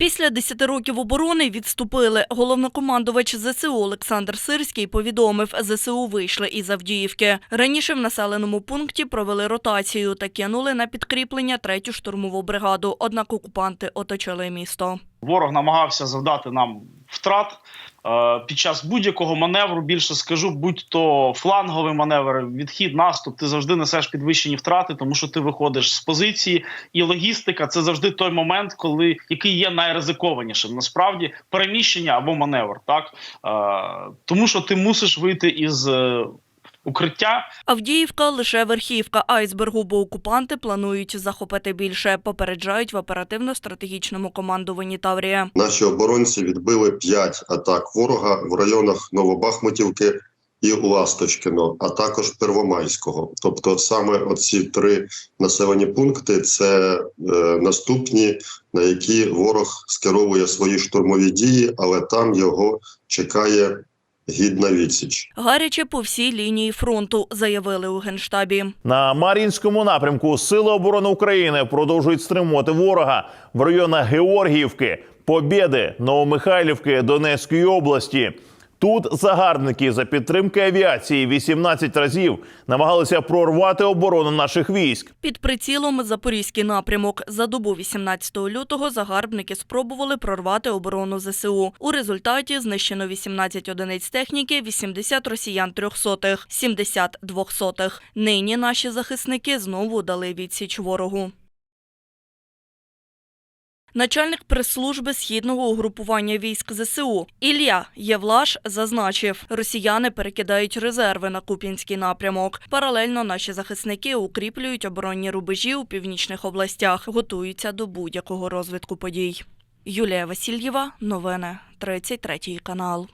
Після 10 років оборони відступили. Головнокомандувач ЗСУ Олександр Сирський повідомив, ЗСУ вийшли із Авдіївки. Раніше в населеному пункті провели ротацію та кинули на підкріплення третю штурмову бригаду. Однак окупанти оточили місто. Ворог намагався завдати нам втрат е, під час будь-якого маневру. Більше скажу, будь-то фланговий маневр, відхід, наступ, ти завжди несеш підвищені втрати, тому що ти виходиш з позиції. І логістика це завжди той момент, коли який є найризикованішим. Насправді переміщення або маневр, так е, тому що ти мусиш вийти із е, укриття. Авдіївка лише верхівка айсбергу, бо окупанти планують захопити більше. Попереджають в оперативно-стратегічному командуванні Таврія. Наші оборонці відбили 5 атак ворога в районах Новобахмутівки і Ласточкіно, а також Первомайського. Тобто, саме оці три населені пункти це е, наступні, на які ворог скеровує свої штурмові дії, але там його чекає гідна відсіч. Гаряче по всій лінії фронту, заявили у генштабі. На Мар'їнському напрямку Сили оборони України продовжують стримувати ворога в районах Георгіївки, Побєди, Новомихайлівки, Донецької області. Тут загарбники за підтримки авіації 18 разів намагалися прорвати оборону наших військ. Під прицілом Запорізький напрямок. За добу 18 лютого загарбники спробували прорвати оборону ЗСУ. У результаті знищено 18 одиниць техніки, 80 росіян трьохсотих, 70 двохсотих. Нині наші захисники знову дали відсіч ворогу. Начальник прес-служби східного угрупування військ ЗСУ Ілля Євлаш зазначив, росіяни перекидають резерви на Куп'янський напрямок. Паралельно наші захисники укріплюють оборонні рубежі у північних областях, готуються до будь-якого розвитку подій. Юлія Васильєва, новини, 33 канал.